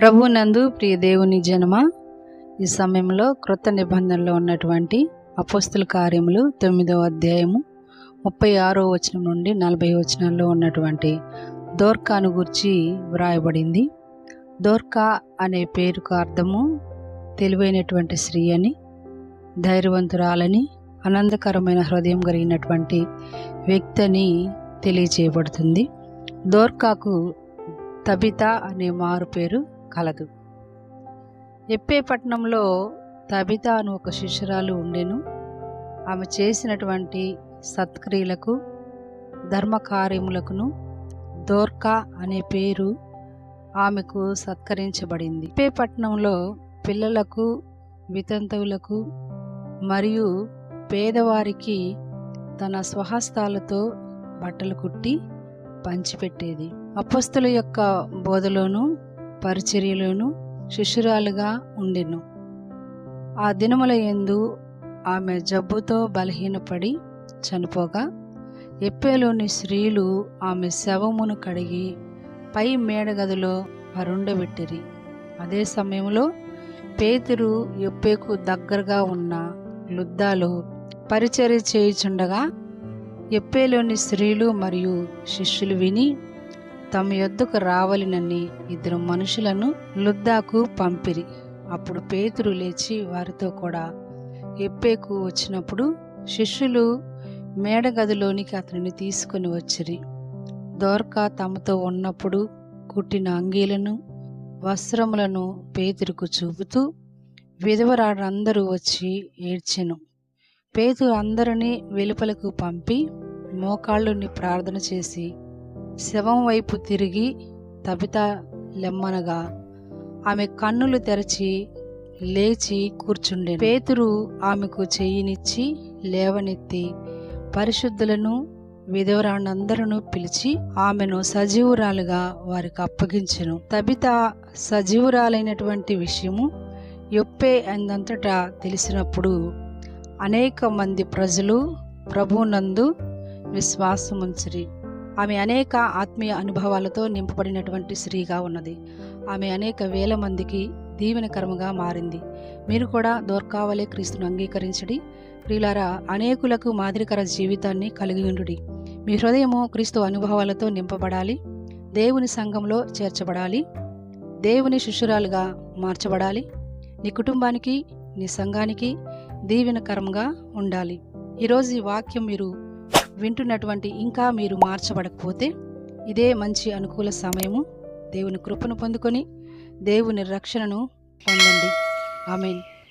ప్రభు నందు ప్రియ దేవుని జనమ ఈ సమయంలో క్రొత్త నిబంధనలో ఉన్నటువంటి అపోస్తుల కార్యములు తొమ్మిదవ అధ్యాయము ముప్పై ఆరో వచనం నుండి నలభై వచనాల్లో ఉన్నటువంటి దోర్కాను గురించి వ్రాయబడింది. దోర్కా అనే పేరుకు అర్థము తెలివైనటువంటి స్త్రీ అని ధైర్యవంతురాలని ఆనందకరమైన హృదయం కలిగినటువంటి వ్యక్తి అని తెలియచేయబడుతుంది. దోర్కాకు తబిత అనే మారు పేరు కలదు. ఎప్పే పట్టణంలో తబిత అను ఒక శిష్యురాలు ఉండెను. ఆమె చేసినటువంటి సత్క్రియలకు ధర్మకార్యములకును దోర్కా అనే పేరు ఆమెకు సత్కరించబడింది. ఎప్పే పట్టణంలో పిల్లలకు వితంతువులకు మరియు పేదవారికి తన స్వహస్తాలతో బట్టలు కుట్టి పంచిపెట్టేది. అపస్తుల యొక్క బోధలోనూ పరిచర్యలోను శిష్యురాలుగా ఉండెను. ఆ దినముల యందు ఆమె జబ్బుతో బలహీనపడి చనిపోగా ఎప్పేలోని స్త్రీలు ఆమె శవమును కడిగి పై మేడగదిలో పరుండబెట్టిరి అదే సమయంలో పేతురు ఎప్పేకు దగ్గరగా ఉన్న లుద్దాలో పరిచర్య చేయుచుండగా ఎప్పేలోని స్త్రీలు మరియు శిష్యులు విని తమ యొద్దకు రావలనని ఇద్దరు మనుషులను లుద్దాకు పంపిరి. అప్పుడు పేతురు లేచి వారితో కూడా ఎప్పేకు వచ్చినప్పుడు శిష్యులు మేడగదిలోనికి అతనిని తీసుకుని వచ్చిరి. దోర్కా తమతో ఉన్నప్పుడు కుట్టిన అంగీలను వస్త్రములను పేతురుకు చూపుతూ విధవరాడందరూ వచ్చి ఏడ్చెను. పేతురు అందరినీ వెలుపలకు పంపి మోకాళ్ళుని ప్రార్థన చేసి శవం వైపు తిరిగి తబిత లెమ్మనగా ఆమె కన్నులు తెరచి లేచి కూర్చుండే పేతురు ఆమెకు చెయ్యినిచ్చి లేవనెత్తి పరిశుద్ధులను విధవరానందరూ పిలిచి ఆమెను సజీవురాలుగా వారికి అప్పగించెను. తబిత సజీవురాలైనటువంటి విషయము యొప్పే అందంతటా తెలిసినప్పుడు అనేక మంది ప్రజలు ప్రభునందు విశ్వాసముంచిరి. ఆమె అనేక ఆత్మీయ అనుభవాలతో నింపబడినటువంటి స్త్రీగా ఉన్నది. ఆమె అనేక వేల మందికి దీవెనకరముగా మారింది. మీరు కూడా దోర్కావలే క్రీస్తును అంగీకరించడి. ప్రియులారా అనేకులకు మాదిరికర జీవితాన్ని కలిగి ఉండుడి. మీ హృదయము క్రీస్తు అనుభవాలతో నింపబడాలి. దేవుని సంఘంలో చేర్చబడాలి. దేవుని శిష్యురాలుగా మార్చబడాలి. నీ కుటుంబానికి నీ సంఘానికి దీవెనకరంగా ఉండాలి. ఈరోజు ఈ వాక్యం మీరు వింటున్నటువంటి ఇంకా మీరు మార్చబడకపోతే ఇదే మంచి అనుకూల సమయము. దేవుని కృపను పొందుకొని దేవుని రక్షణను పొందండి. ఆమెన్.